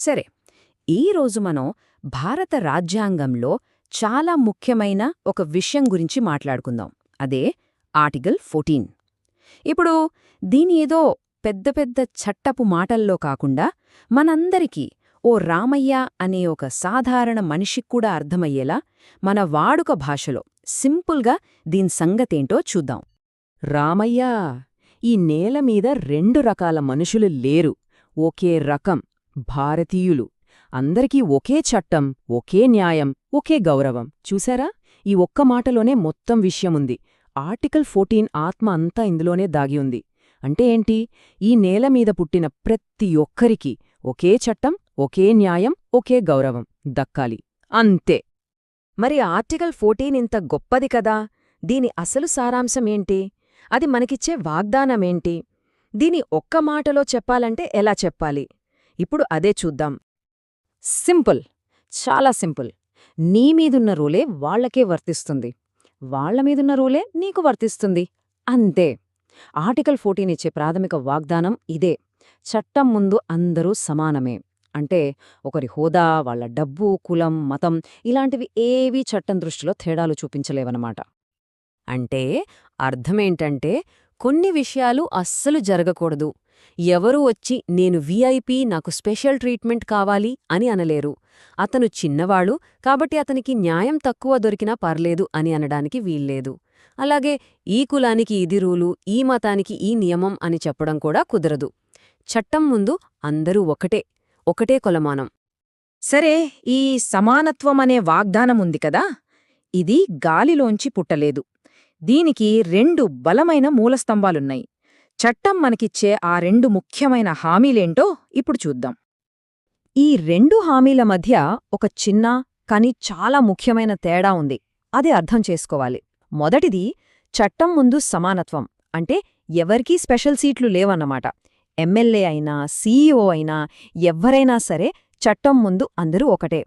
సరే ఈరోజు మనం భారత రాజ్యాంగంలో చాలా ముఖ్యమైన ఒక విషయం గురించి మాట్లాడుకుందాం. అదే ఆర్టికల్ ఫోర్టీన్. ఇప్పుడు దీని ఏదో పెద్ద పెద్ద చట్టపు మాటల్లో కాకుండా మనందరికీ ఓ రామయ్య అనే ఒక సాధారణ మనిషికి కూడా అర్థమయ్యేలా మన వాడుక భాషలో సింపుల్గా దీని సంగతేంటో చూద్దాం. రామయ్య ఈ నేల మీద రెండు రకాల మనుషులు లేరు. ఒకే రకం. భారతీయులు. అందరికీ ఒకే చట్టం ఒకే న్యాయం ఒకే గౌరవం. చూసారా ఈ ఒక్క మాటలోనే మొత్తం విషయముంది. ఆర్టికల్ ఫోర్టీన్ ఆత్మ అంతా ఇందులోనే దాగి ఉంది. అంటే ఏంటి? ఈ నేల మీద పుట్టిన ప్రతి ఒక్కరికి ఒకే చట్టం ఒకే న్యాయం ఒకే గౌరవం. దక్కాలి. అంతే. మరి ఆర్టికల్ ఫోర్టీన్ ఇంత గొప్పది కదా? దీని అసలు సారాంశమేంటి అది మనకిచ్చే వాగ్దానమేంటి? దీని ఒక్క మాటలో చెప్పాలంటే ఎలా చెప్పాలి? ఇప్పుడు అదే చూద్దాం. సింపుల్. చాలా సింపుల్. నీ మీదున్న రూలే వాళ్ళకే వర్తిస్తుంది. వాళ్ళ మీదున్న రూలే నీకు వర్తిస్తుంది. అంతే. ఆర్టికల్ ఫోర్టీన్ ఇచ్చే ప్రాథమిక వాగ్దానం ఇదే. చట్టం ముందు అందరూ సమానమే. అంటే ఒకరి హోదా వాళ్ళ డబ్బు కులం మతం ఇలాంటివి ఏవీ చట్టం దృష్టిలో తేడాలు చూపించలేవన్నమాట. అంటే అర్థమేంటంటే కొన్ని విషయాలు అస్సలు జరగకూడదు. ఎవరూ వచ్చి నేను వీఐపీ నాకు స్పెషల్ ట్రీట్మెంట్ కావాలి అని అనలేరు. అతను చిన్నవాడు కాబట్టి అతనికి న్యాయం తక్కువ దొరికినా పర్లేదు అని అనడానికి వీల్లేదు. అలాగే ఈ కులానికి ఇది రూలు ఈ మతానికి ఈ నియమం అని చెప్పడం కూడా కుదరదు. చట్టం ముందు అందరూ ఒకటే ఒకటే కొలమానం. సరే ఈ సమానత్వం అనే వాగ్దానం కదా? ఇది గాలిలోంచి పుట్టలేదు. దీనికి రెండు బలమైన మూలస్తంభాలున్నాయి. చట్టం మనకిచ్చే ఆ రెండు ముఖ్యమైన హామీలేంటో ఇప్పుడు చూద్దాం. ఈ రెండు హామీల మధ్య ఒక చిన్న కాని చాలా ముఖ్యమైన తేడా ఉంది. అది అర్థం చేసుకోవాలి. మొదటిది చట్టం ముందు సమానత్వం. అంటే ఎవరికీ స్పెషల్ సీట్లు లేవన్నమాట. ఎమ్మెల్యే అయినా సీఈఓ అయినా ఎవ్వరైనా సరే చట్టం ముందు అందరూ ఒకటే.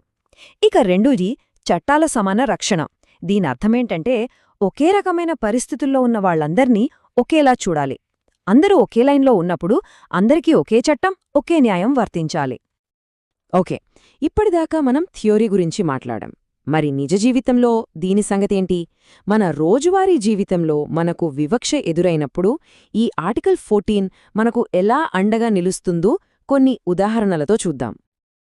ఇక రెండోది చట్టాల సమాన రక్షణ. దీనర్థమేంటంటే ఒకే రకమైన పరిస్థితుల్లో ఉన్న వాళ్ళందర్నీ ఒకేలా చూడాలి. అందరూ ఒకే లైన్లో ఉన్నప్పుడు అందరికీ ఒకే చట్టం ఒకే న్యాయం వర్తించాలి. ఓకే ఇప్పటిదాకా మనం థియోరీ గురించి మాట్లాడాం. మరి నిజ జీవితంలో దీని సంగతేంటి? మన రోజువారీ జీవితంలో మనకు వివక్ష ఎదురైనప్పుడు ఈ ఆర్టికల్ ఫోర్టీన్ మనకు ఎలా అండగా నిలుస్తుందో కొన్ని ఉదాహరణలతో చూద్దాం.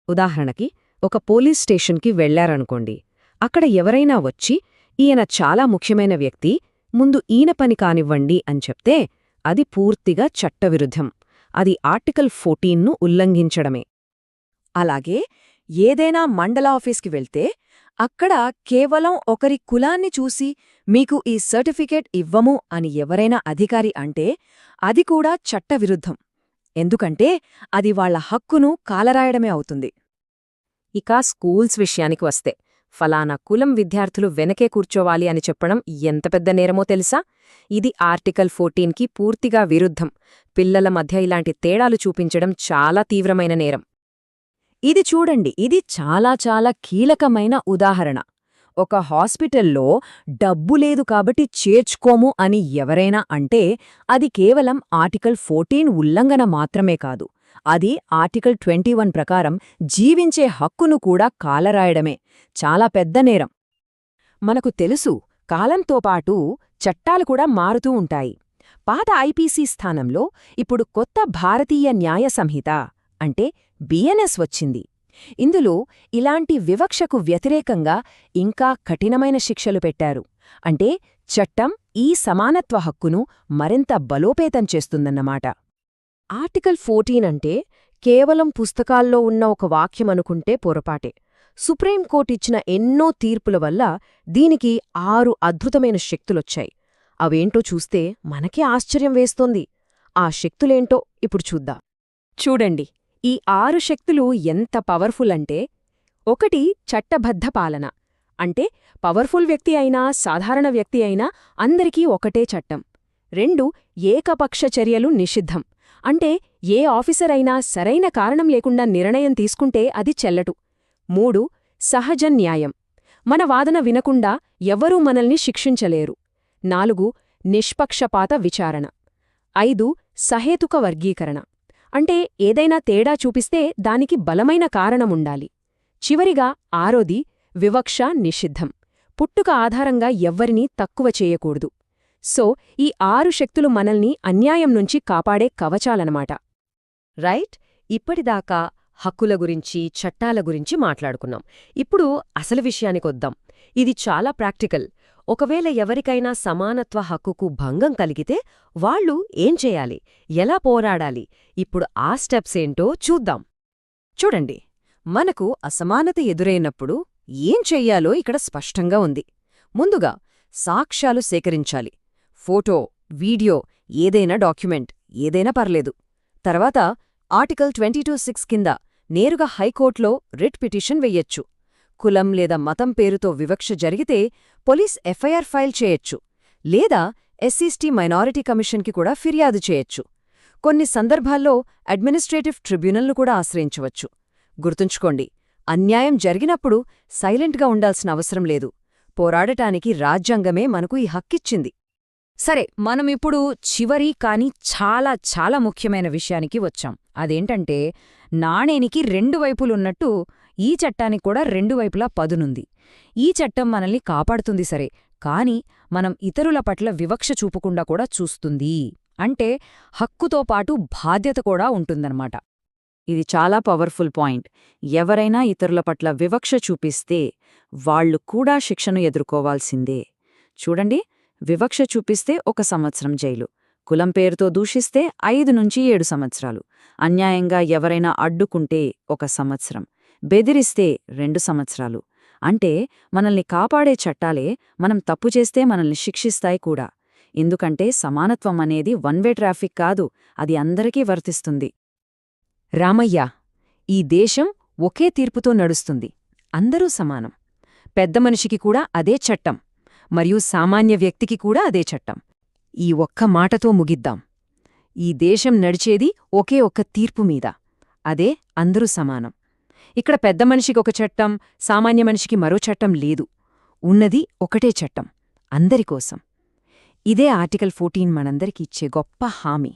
ఉదాహరణకి ఒక పోలీస్ స్టేషన్కి వెళ్ళారనుకోండి. అక్కడ ఎవరైనా వచ్చి ఈయన చాలా ముఖ్యమైన వ్యక్తి ముందు ఈయన పని కానివ్వండి అని చెప్తే అది పూర్తిగా చట్టవిరుద్ధం. అది ఆర్టికల్ ఫోర్టీన్ను ఉల్లంఘించడమే. అలాగే ఏదైనా మండల ఆఫీస్కి వెళ్తే అక్కడ కేవలం ఒకరి కులాన్ని చూసి మీకు ఈ సర్టిఫికేట్ ఇవ్వము అని ఎవరైనా అధికారి అంటే అది కూడా చట్టవిరుద్ధం. ఎందుకంటే అది వాళ్ళ హక్కును కాలరాయడమే అవుతుంది. ఇక స్కూల్స్ విషయానికి వస్తే ఫలానా కులం విద్యార్థులు వెనకే కూర్చోవాలి అని చెప్పడం ఎంత పెద్ద నేరమో తెలుసా? ఇది ఆర్టికల్ ఫోర్టీన్కి పూర్తిగా విరుద్ధం. పిల్లల మధ్య ఇలాంటి తేడాలు చూపించడం చాలా తీవ్రమైన నేరం. ఇది చూడండి ఇది చాలా చాలా కీలకమైన ఉదాహరణ. ఒక హాస్పిటల్లో డబ్బు లేదు కాబట్టి చేర్చుకోము అని ఎవరైనా అంటే అది కేవలం ఆర్టికల్ ఫోర్టీన్ ఉల్లంఘన మాత్రమే కాదు. అది ఆర్టికల్ ట్వంటీ వన్ ప్రకారం జీవించే హక్కును కూడా కాలరాయడమే. చాలా పెద్ద నేరం. మనకు తెలుసు కాలంతో పాటు చట్టాలు కూడా మారుతూ ఉంటాయి. పాత ఐపీసీ స్థానంలో ఇప్పుడు కొత్త భారతీయ న్యాయ సంహిత అంటే బిఎన్ఎస్ వచ్చింది. ఇందులో ఇలాంటి వివక్షకు వ్యతిరేకంగా ఇంకా కఠినమైన శిక్షలు పెట్టారు. అంటే చట్టం ఈ సమానత్వ హక్కును మరింత బలోపేతం చేస్తుందన్నమాట. ఆర్టికల్ ఫోర్టీన్ అంటే కేవలం పుస్తకాల్లో ఉన్న ఒక వాక్యమనుకుంటే పొరపాటే. సుప్రీంకోర్టిచ్చిన ఎన్నో తీర్పుల వల్ల దీనికి ఆరు అద్భుతమైన శక్తులొచ్చాయి. అవేంటో చూస్తే మనకే ఆశ్చర్యం వేస్తోంది. ఆ శక్తులేంటో ఇప్పుడు చూద్దా. చూడండి ఈ ఆరు శక్తులు ఎంత పవర్ఫుల్ అంటే ఒకటి చట్టబద్ధ పాలన. అంటే పవర్ఫుల్ వ్యక్తి అయినా సాధారణ వ్యక్తి అయినా అందరికీ ఒకటే చట్టం. రెండు ఏకపక్ష చర్యలు నిషిద్ధం. అంటే ఏ ఆఫీసర్ అయినా సరైన కారణం లేకుండా నిర్ణయం తీసుకుంటే అది చెల్లటు. మూడు సహజ న్యాయం. మన వాదన వినకుండా ఎవ్వరూ మనల్ని శిక్షించలేరు. నాలుగు నిష్పక్షపాత విచారణ. ఐదు సహేతుక వర్గీకరణ. అంటే ఏదైనా తేడా చూపిస్తే దానికి బలమైన కారణముండాలి చివరిగా ఆరోది వివక్ష నిషిద్ధం. పుట్టుక ఆధారంగా ఎవ్వరినీ తక్కువ చేయకూడదు. సో ఈ ఆరు శక్తులు మనల్ని అన్యాయం నుంచి కాపాడే కవచాలనమాట రైట్? ఇప్పటిదాకా హక్కుల గురించి చట్టాల గురించి మాట్లాడుకున్నాం. ఇప్పుడు అసలు విషయానికొద్దాం ఇది చాలా ప్రాక్టికల్. ఒకవేళ ఎవరికైనా సమానత్వ హక్కుకు భంగం కలిగితే వాళ్ళు ఏం చేయాలి? ఎలా పోరాడాలి? ఇప్పుడు ఆ స్టెప్స్ ఏంటో చూద్దాం. చూడండి. మనకు అసమానత ఎదురైనప్పుడు ఏం చెయ్యాలో ఇక్కడ స్పష్టంగా ఉంది. ముందుగా సాక్ష్యాలు సేకరించాలి. ఫోటో వీడియో ఏదైనా డాక్యుమెంట్ ఏదైనా పర్లేదు. తర్వాత ఆర్టికల్ ట్వంటీ టూ సిక్స్ కింద నేరుగా హైకోర్టులో రిట్ పిటిషన్ వెయ్యొచ్చు కులం లేదా మతం పేరుతో వివక్ష జరిగితే పోలీస్ ఎఫ్ఐఆర్ ఫైల్ చేయొచ్చు. లేదా ఎస్సీస్టీ మైనారిటీ కమిషన్కి కూడా ఫిర్యాదు చేయొచ్చు. కొన్ని సందర్భాల్లో అడ్మినిస్ట్రేటివ్ ట్రిబ్యునల్ను కూడా ఆశ్రయించవచ్చు. గుర్తుంచుకోండి అన్యాయం జరిగినప్పుడు సైలెంట్గా ఉండాల్సిన అవసరం లేదు. పోరాడటానికి రాజ్యాంగమే మనకు ఈ హక్కిచ్చింది. సరే మనమిప్పుడు చివరి కాని చాలా చాలా ముఖ్యమైన విషయానికి వచ్చాం. అదేంటంటే నాణేనికి రెండు వైపులున్నట్టు ఈ చట్టానికి కూడా రెండు వైపులా పదునుంది. ఈ చట్టం మనల్ని కాపాడుతుంది సరే కాని మనం ఇతరుల పట్ల వివక్ష చూపకుండా కూడా చూస్తుంది. అంటే హక్కుతో పాటు బాధ్యత కూడా ఉంటుందన్నమాట. ఇది చాలా పవర్ఫుల్ పాయింట్. ఎవరైనా ఇతరుల పట్ల వివక్ష చూపిస్తే వాళ్ళు కూడా శిక్షను ఎదుర్కోవాల్సిందే. చూడండి వివక్ష చూపిస్తే ఒక సంవత్సరం జైలు. కులం పేరుతో దూషిస్తే ఐదు నుంచి ఏడు సంవత్సరాలు. అన్యాయంగా ఎవరైనా అడ్డుకుంటే ఒక సంవత్సరం. బెదిరిస్తే రెండు సంవత్సరాలు. అంటే మనల్ని కాపాడే చట్టాలే మనం తప్పు చేస్తే మనల్ని శిక్షిస్తాయి కూడా. ఎందుకంటే సమానత్వం అనేది వన్ వే ట్రాఫిక్ కాదు అది అందరికీ వర్తిస్తుంది. రామయ్య ఈ దేశం ఒకే తీర్పుతో నడుస్తుంది. అందరూ సమానం. పెద్ద మనిషికి కూడా అదే చట్టం. మరియు సామాన్య వ్యక్తికి కూడా అదే చట్టం. ఈ ఒక్క మాటతో ముగిద్దాం. ఈ దేశం నడిచేది ఒకే ఒక్క తీర్పు మీద. అదే అందరూ సమానం. ఇక్కడ పెద్ద మనిషికి ఒక చట్టం సామాన్య మనిషికి మరో చట్టం లేదు. ఉన్నది ఒకటే చట్టం. అందరికోసం ఇదే ఆర్టికల్ ఫోర్టీన్ మనందరికీ ఇచ్చే గొప్ప హామీ.